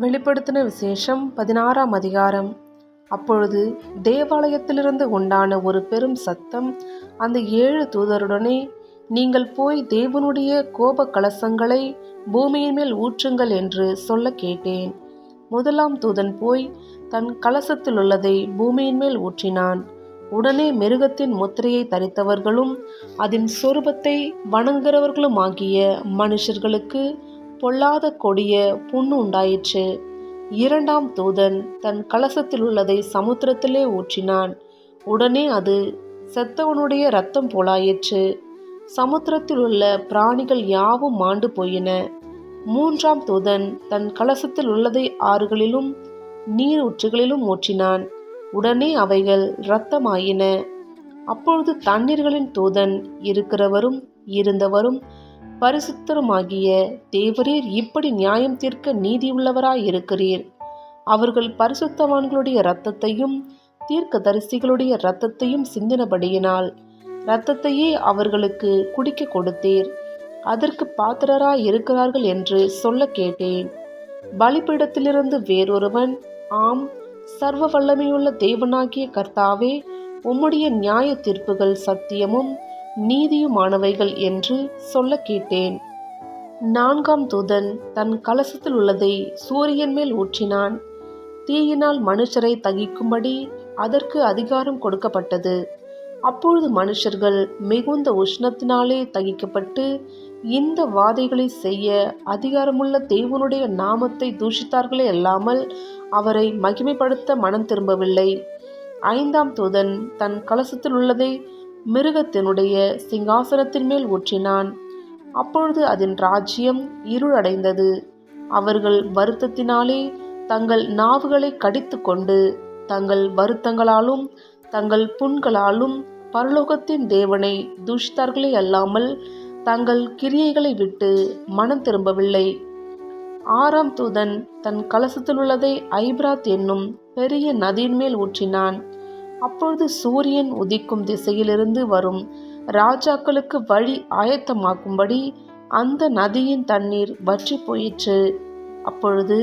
வெளிப்படுத்தின விசேஷம் பதினாறாம் அதிகாரம். அப்பொழுது தேவாலயத்திலிருந்து உண்டான ஒரு பெரும் சத்தம் அந்த ஏழு தூதருடனே நீங்கள் போய் தேவனுடைய கோப கலசங்களை பூமியின் மேல் ஊற்றுங்கள் என்று சொல்ல கேட்டேன். முதலாம் தூதன் போய் தன் கலசத்தில் உள்ளதை பூமியின் மேல் ஊற்றினான். உடனே மிருகத்தின் முத்திரையை தரித்தவர்களும் அதன் சொரூபத்தை வணங்குகிறவர்களுமாகிய மனுஷர்களுக்கு பொல்லாத கொடிய புண்ணு உண்டாயிற்று. இரண்டாம் தூதன் தன் கலசத்தில் உள்ளதை சமுத்திரத்திலே ஊற்றினான். உடனே அது செத்தவனுடைய இரத்தம் போலாயிற்று. சமுத்திரத்தில் உள்ள பிராணிகள் யாவும் மாண்டு போயின. மூன்றாம் தூதன் தன் கலசத்தில் உள்ளதை ஆறுகளிலும் நீர் ஊற்றுகளிலும் ஊற்றினான். உடனே அவைகள் இரத்தமாயின. அப்பொழுது தண்ணீர்களின் தூதன் இருக்கிறவரும் இருந்தவரும் பரிசுத்தருமாகிய தேவரீர் இப்படி நியாயம் தீர்க்க நீதியுள்ளவராயிருக்கிறீர். அவர்கள் பரிசுத்தவான்களுடைய இரத்தத்தையும் தீர்க்க தரிசிகளுடைய இரத்தத்தையும் சிந்தினபடியினால் இரத்தத்தையே அவர்களுக்கு குடிக்க கொடுத்தீர். அதற்கு பாத்திரராய் இருக்கிறார்கள் என்று சொல்ல கேட்டேன். பலிபீடத்திலிருந்து வேறொருவன் ஆம் சர்வ வல்லமையுள்ள தேவனாகிய கர்த்தாவே உம்முடைய நியாய தீர்ப்புகள் சத்தியமும் நீதியுமானவைகள் என்று சொல்ல கேட்டேன். நான்காம் தூதன் தன் கலசத்தில் உள்ளதை சூரியன் மேல் ஊற்றினான். தீயினால் மனுஷரை தகிக்கும்படி அதற்கு அதிகாரம் கொடுக்கப்பட்டது. அப்பொழுது மனுஷர்கள் மிகுந்த உஷ்ணத்தினாலே தகிக்கப்பட்டு இந்த வாதைகளை செய்ய அதிகாரமுள்ள தேவனுடைய நாமத்தை தூஷித்தார்களே அல்லாமல் அவரை மகிமைப்படுத்த மனம் திரும்பவில்லை. ஐந்தாம் தூதன் தன் கலசத்தில் உள்ளதை மிருகத்தினுடைய சிங்காசனத்தின் மேல் ஊற்றினான். அப்பொழுது அதன் ராஜ்யம் இருளடைந்தது. அவர்கள் வருத்தத்தினாலே தங்கள் நாவுகளை கடித்து கொண்டு தங்கள் வருத்தங்களாலும் தங்கள் புண்களாலும் பரலோகத்தின் தேவனை தூஷித்தார்களே அல்லாமல் தங்கள் கிரியைகளை விட்டு மனம் திரும்பவில்லை. ஆறாம் தூதன் தன் கலசத்தில் உள்ளதை ஐப்ராத் என்னும் பெரிய நதியின் மேல் ஊற்றினான். அப்பொழுது சூரியன் உதிக்கும் திசையிலிருந்து வரும் ராஜாக்களுக்கு வழி ஆயத்தமாக்கும்படி அந்த நதியின் தண்ணீர் வற்றி போயிற்று. அப்பொழுது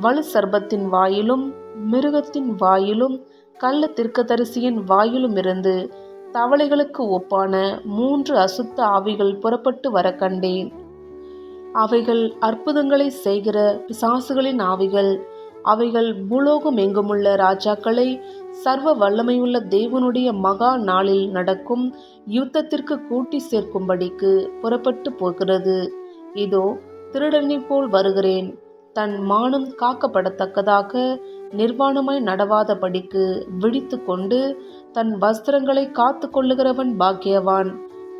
வலு சர்பத்தின் வாயிலும் மிருகத்தின் வாயிலும் கள்ள திருக்கதரிசியின் வாயிலும் இருந்து தவளைகளுக்கு ஒப்பான மூன்று அசுத்த ஆவிகள் புறப்பட்டு வர கண்டேன். அவைகள் அற்புதங்களை செய்கிற பிசாசுகளின் ஆவிகள் அவைகள் பூலோகம் எங்குமுள்ள ராஜாக்களை சர்வ வல்லமையுள்ள தேவனுடைய மகா நாளில் நடக்கும் யுத்தத்திற்கு கூட்டி சேர்க்கும்படிக்கு புறப்பட்டு போகிறது. இதோ திருடனை போல் வருகிறேன். தன் மானம் காக்கப்படத்தக்கதாக நிர்வாணமாய் நடவாதபடிக்கு விழித்து கொண்டு தன் வஸ்திரங்களை காத்து கொள்ளுகிறவன் பாக்கியவான்.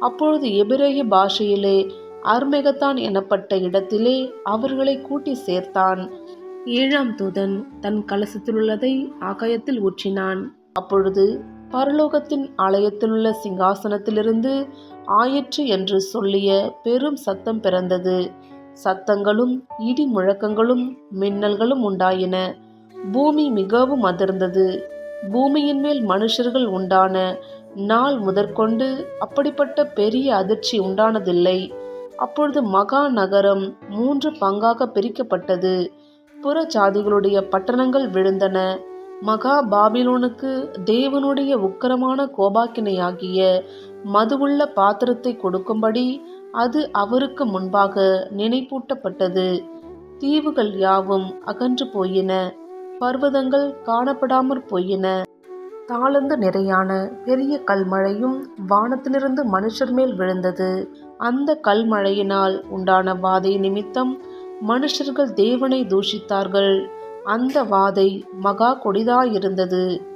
அப்பொழுது எபிரேய பாஷையிலே அர்மெகத்தான் எனப்பட்ட இடத்திலே அவர்களை கூட்டி சேர்த்தான். ஏழாம் தூதன் தன் கலசத்திலுள்ளதை ஆகாயத்தில் ஊற்றினான். அப்பொழுது பரலோகத்தின் ஆலயத்திலுள்ள சிங்காசனத்திலிருந்து ஆயிற்று என்று சொல்லிய பெரும் சத்தம் பிறந்தது. சத்தங்களும் இடி முழக்கங்களும் மின்னல்களும் உண்டாயின. பூமி மிகவும் அதிர்ந்தது. பூமியின் மேல் மனுஷர்கள் உண்டான நாள் முதற்கொண்டு அப்படிப்பட்ட பெரிய அதிர்ச்சி உண்டானதில்லை. அப்பொழுது மகா நகரம் மூன்று பங்காக பிரிக்கப்பட்டது. புற ஜாதிகளுடைய பட்டணங்கள் விழுந்தன. மகா பாபிலோனுக்கு தேவனுடைய உக்கரமான கோபாக்கினையாகிய மதுவுள்ள பாத்திரத்தை கொடுக்கும்படி அது அவருக்கு முன்பாக நினைப்பூட்டப்பட்டது. தீவுகள் யாவும் அகன்று போயின. பர்வதங்கள் காணப்படாமற் போயின. தாளந்து நிறையான பெரிய கல்மழையும் வானத்திலிருந்து மனுஷர் மேல் விழுந்தது. அந்த கல்மழையினால் உண்டான வாதை நிமித்தம் மனுஷர்கள் தேவனை தூஷித்தார்கள். அந்த வாதை மகா கொடிதாயிருந்தது.